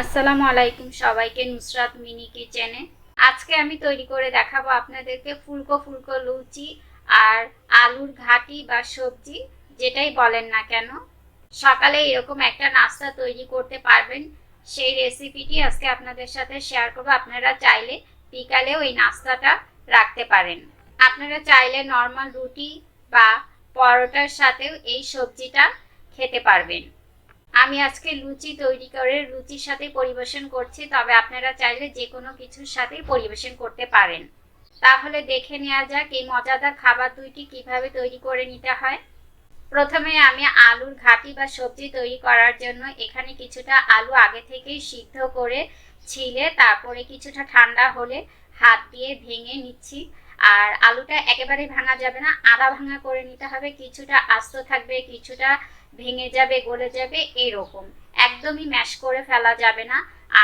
আসসালামু আলাইকুম সবাইকে নুসরাত মিনি কিচেনে। আজকে আমি তৈরি করে দেখাবো আপনাদেরকে ফুলকো ফুলকো লুচি আর আলুর ঘাটি বা সবজি, যেটাই বলেন না কেন। সকালে এরকম একটা নাস্তা তৈরি করতে পারবেন। সেই রেসিপিটি আজকে আপনাদের সাথে শেয়ার করব। আপনারা চাইলে বিকালেও এই নাস্তাটা রাখতে পারেন। আপনারা চাইলে নর্মাল রুটি বা পরোটার সাথেও এই সবজিটা খেতে পারবেন। আমি আজকে লুচি তৈরি করে লুচির সাথে পরিবেশন করছি, তবে আপনারা চাইলে যে কোনো কিছুর সাথেই পরিবেশন করতে পারেন। তাহলে দেখে নেওয়া যাক এই মজাদার খাবার দুইটি কীভাবে তৈরি করে নিতে হয়। প্রথমে আমি আলুর ঘাটি বা সবজি তৈরি করার জন্য এখানে কিছুটা আলু আগে থেকেই সিদ্ধ করে ছিলে, তারপরে কিছুটা ঠান্ডা হলে হাত দিয়ে ভেঙে নিচ্ছি। আর আলুটা একেবারে ভাঙা যাবে না, আধা ভাঙা করে নিতে হবে, কিছুটা আস্ত থাকবে, কিছুটা ভেঙে যাবে, গলে যাবে, এরকম। একদমই ম্যাশ করে ফেলা যাবে না।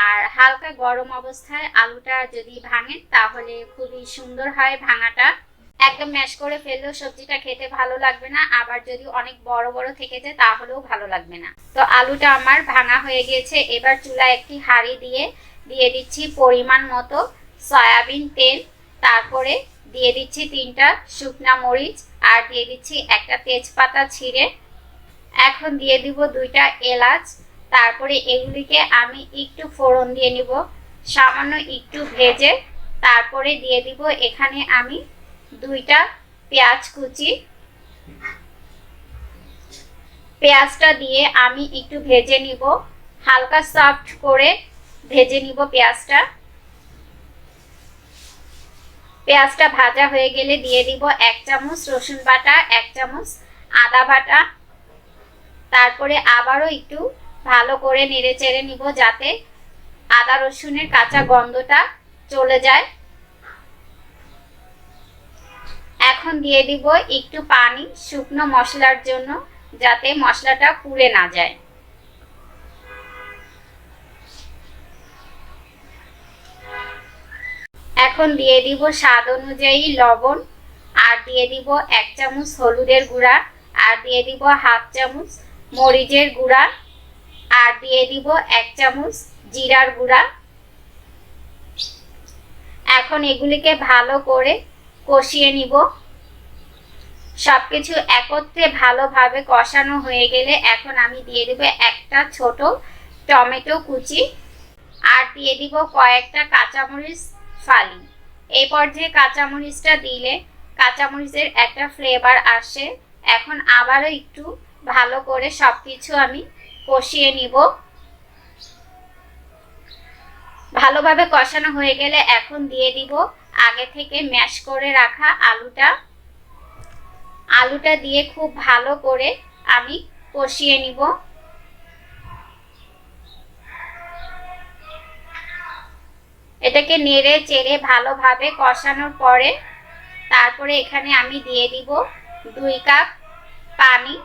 আর হালকা গরম অবস্থায় আলুটা যদি ভাঙে তাহলে খুবই সুন্দর হয় ভাঙাটা। একদম ম্যাশ করে ফেললেও সবজিটা খেতে ভালো লাগবে না, আবার যদি অনেক বড় বড় থেকে যায়, তাহলেও ভালো লাগবে না। তো আলুটা আমার ভাঙা হয়ে গিয়েছে। এবার চুলায় একটি হাঁড়ি দিয়ে দিয়ে দিচ্ছি পরিমাণ মতো সয়াবিন তেল, তারপরে দিয়ে দিচ্ছি তিনটা শুকনা মরিচ আর দিয়ে দিচ্ছি একটা তেজপাতা ছিঁড়ে। এখন দিয়ে দিব দুইটা এলাচ। তারপরে এগুলিকে আমি একটু ফোড়ন দিয়ে নিব। সামান্য একটু ভেজে তারপরে দিয়ে দিব এখানে আমি দুইটা পেঁয়াজ কুচি। পেঁয়াজটা দিয়ে আমি একটু ভেজে নিব। হালকা সফট করে ভেজে নিব পেঁয়াজটা। পেঁয়াজটা ভাজা হয়ে গেলে দিয়ে দিব এক চামচ রসুন বাটা, এক চামচ আদা বাটা। তারপরে আবারও একটু ভালো করে নেড়ে চেড়ে নিব যাতে আদা রসুনের কাঁচা গন্ধটা চলে যায়। এখন দিয়ে দিব একটু পানি শুকনো মশলার জন্য যাতে মশলাটা পুড়ে না যায়। এখন দিয়ে দিব স্বাদ অনুযায়ী লবণ, আর দিয়ে দিব এক চামচ হলুদের গুঁড়া, আর দিয়ে দিব হাফ চামচ মরিচের গুঁড়া, আর দিয়ে দিব এক চামচ জিরার গুঁড়া। এখন এগুলিকে ভালো করে কষিয়ে নিব। সব কিছু একত্রে ভালোভাবে কষানো হয়ে গেলে এখন আমি দিয়ে দেব একটা ছোট টমেটো কুচি, আর দিয়ে দিব কয়েকটা কাঁচামরিচ ফালি। এই পর্যায়ে কাঁচামরিচটা দিলে কাঁচামরিচের একটা ফ্লেভার আসে। এখন আবারও একটু ভালো করে সব কিছু আমি কষিয়ে নিব। ভালোভাবে কষানো হয়ে গেলে এখন দিয়ে দিব আগে থেকে ম্যাশ করে রাখা আলুটা। আলুটা দিয়ে খুব ভালো করে আমি কষিয়ে নিব। এটাকে নেড়ে চেড়ে ভালোভাবে কষানোর পরে তারপরে এখানে আমি দিয়ে দিব দুই কাপ পানি।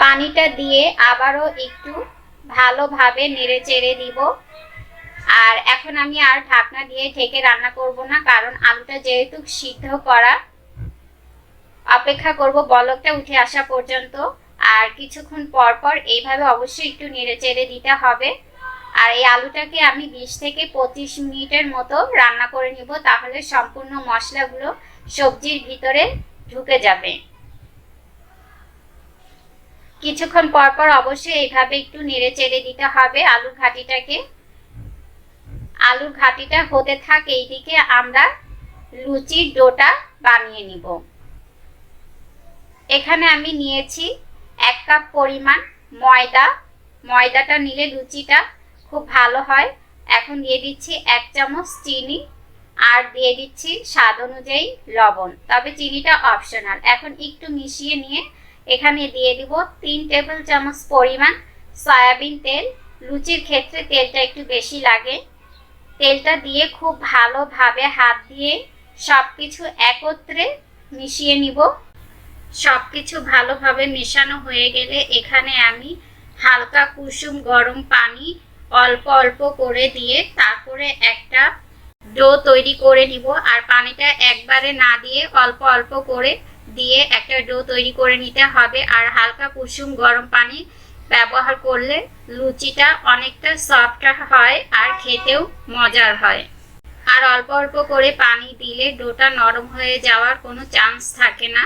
পানিটা দিয়ে আবারও একটু ভালোভাবে নেড়ে চেড়ে দিব। আর এখন আমি আর ঢাকনা দিয়ে ঢেকে রান্না করব না, কারণ আলুটা যেহেতু সিদ্ধ করা অপেক্ষা করব বলকটা উঠে আসা পর্যন্ত। আর কিছুক্ষণ পর পর এইভাবে অবশ্যই একটু নেড়ে চেড়ে দিতে হবে। আর এই আলুটাকে আমি বিশ থেকে পঁচিশ মিনিটের মতো রান্না করে নিব, তাহলে সম্পূর্ণ মশলাগুলো সবজির ভিতরে ঢুকে যাবে। কিছুক্ষণ পর পর অবশ্যই এইভাবে একটু নেড়ে চেড়ে দিতে হবে আলুর ঘাটিটাকে। আলুর ঘাটিটা হতে থাক এইদিকে আমরা লুচির ডোটা বানিয়ে নিব। এখানে আমি নিয়েছি এক কাপ পরিমাণ ময়দা। ময়দাটা নিলে লুচিটা খুব ভালো হয়। এখন দিয়ে দিচ্ছি এক চামচ চিনি আর দিয়ে দিচ্ছি স্বাদ অনুযায়ী লবণ। তবে চিনিটা অপশনাল এখন একটু মিশিয়ে নিয়ে এখানে দিয়ে দিব তিন টেবিল চামচ পরিমাণ সয়াবিন তেল। লুচির ক্ষেত্রে তেলটা একটু বেশি লাগে। তেলটা দিয়ে খুব ভালোভাবে হাত দিয়ে সব কিছু একত্রে মিশিয়ে নিব। সব কিছু ভালোভাবে মেশানো হয়ে গেলে এখানে আমি হালকা কুসুম গরম পানি অল্প অল্প করে দিয়ে তারপরে একটা ডো তৈরি করে নিব। আর পানিটা একবারে না দিয়ে অল্প অল্প করে দিয়ে একটা ডো তৈরি করে নিতে হবে। আর হালকা কুসুম গরম পানি ব্যবহার করলে লুচিটা অনেকটা সফট হয় আর খেতেও মজার হয়। আর অল্প অল্প করে পানি দিলে ডোটা নরম হয়ে যাওয়ার কোনো চান্স থাকে না।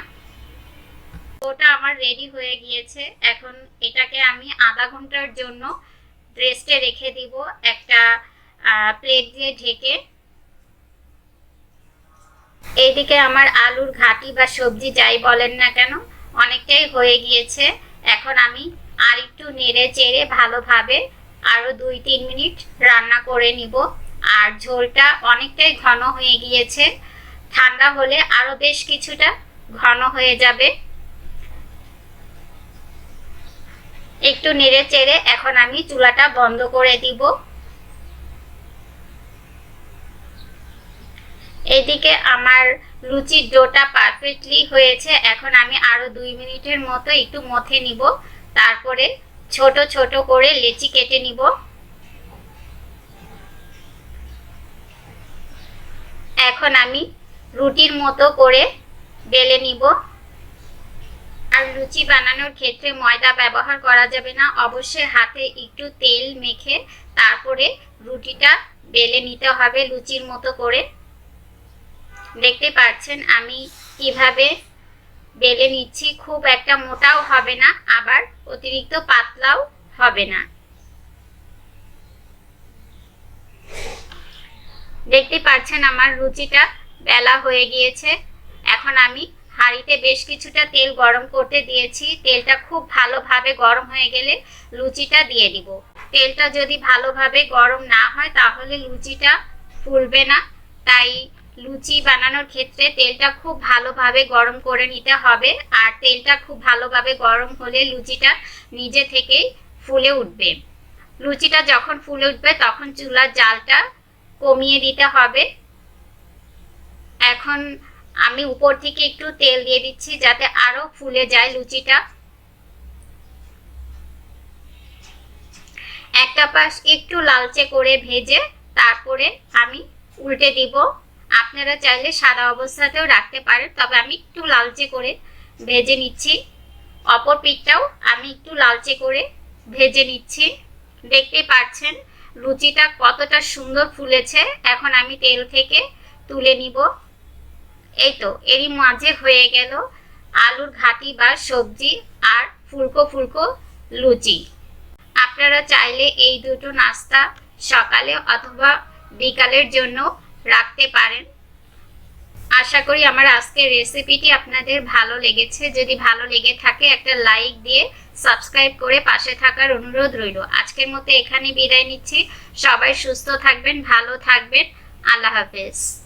ডোটা আমার রেডি হয়ে গিয়েছে। এখন এটাকে আমি আধা ঘণ্টার জন্য রেস্টে রেখে দিব একটা প্লেট দিয়ে ঢেকে। এইদিকে আমার আলুর ঘাটি বা সবজি যাই বলেন না কেন, অনেকটাই হয়ে গিয়েছে। এখন আমি আর একটু নেড়ে চেড়ে ভালোভাবে আরও দুই তিন মিনিট রান্না করে নিব। আর ঝোলটা অনেকটাই ঘন হয়ে গিয়েছে। ঠান্ডা হলে আরও বেশ কিছুটা ঘন হয়ে যাবে। একটু নেড়ে চেড়ে এখন আমি চুলাটা বন্ধ করে দিব। এদিকে আমার লুচির ডোটা পারফেক্টলি হয়েছে। এখন আমি আরও দুই মিনিটের মতো একটু মথে নিব। তারপরে ছোট ছোট করে লেচি কেটে নিব। এখন আমি রুটির মতো করে বেলে নিব। আর লুচি বানানোর ক্ষেত্রে ময়দা ব্যবহার করা যাবে না। অবশ্যই হাতে একটু তেল মেখে তারপরে রুটিটা বেলে নিতে হবে লুচির মতো করে। দেখতে পাচ্ছেন আমি কীভাবে বেলে নিচ্ছি। খুব একটা মোটাও হবে না, আবার অতিরিক্ত পাতলাও হবে না। দেখতে পাচ্ছেন আমার রুচিটা বেলা হয়ে গিয়েছে। এখন আমি হাঁড়িতে বেশ কিছুটা তেল গরম করতে দিয়েছি। তেলটা খুব ভালোভাবে গরম হয়ে গেলে লুচিটা দিয়ে দিব। তেলটা যদি ভালোভাবে গরম না হয়, তাহলে লুচিটা ফুলবে না। তাই লুচি বানানোর ক্ষেত্রে তেলটা খুব ভালোভাবে গরম করে নিতে হবে। আর তেলটা খুব ভালোভাবে গরম হলে লুচিটা নিজে থেকেই ফুলে উঠবে। লুচিটা যখন ফুলে উঠবে, তখন চুলার জালটা কমিয়ে দিতে হবে। এখন আমি উপর থেকে একটু তেল দিয়ে দিচ্ছি যাতে আরও ফুলে যায় লুচিটা। একটা পাশ একটু লালচে করে ভেজে তারপরে আমি উল্টে দিব। আপনারা চাইলে সাদা অবস্থাতেও রাখতে পারেন, তবে আমি একটু লালচে করে ভেজে নিচ্ছি। অপর পিঠটাও আমি একটু লালচে করে ভেজে নিচ্ছি। দেখতে পাচ্ছেন, লুচিটা কতটা সুন্দর ফুলেছে। এখন আমি তেল থেকে তুলে নিব। এই তো এরই মাঝে হয়ে গেল আলুর ঘাটি বা সবজি আর ফুলকো ফুলকো লুচি। আপনারা চাইলে এই দুটো নাস্তা সকালে অথবা বিকালের জন্য রাখতে পারেন। আশা করি আমার আজকের রেসিপিটি আপনাদের ভালো লেগেছে। যদি ভালো লেগে থাকে, একটা লাইক দিয়ে সাবস্ক্রাইব করে পাশে থাকার অনুরোধ রইল। আজকের মতো এখানে বিদায় নিচ্ছি। সবাই সুস্থ থাকবেন, ভালো থাকবেন। আল্লাহ হাফেজ।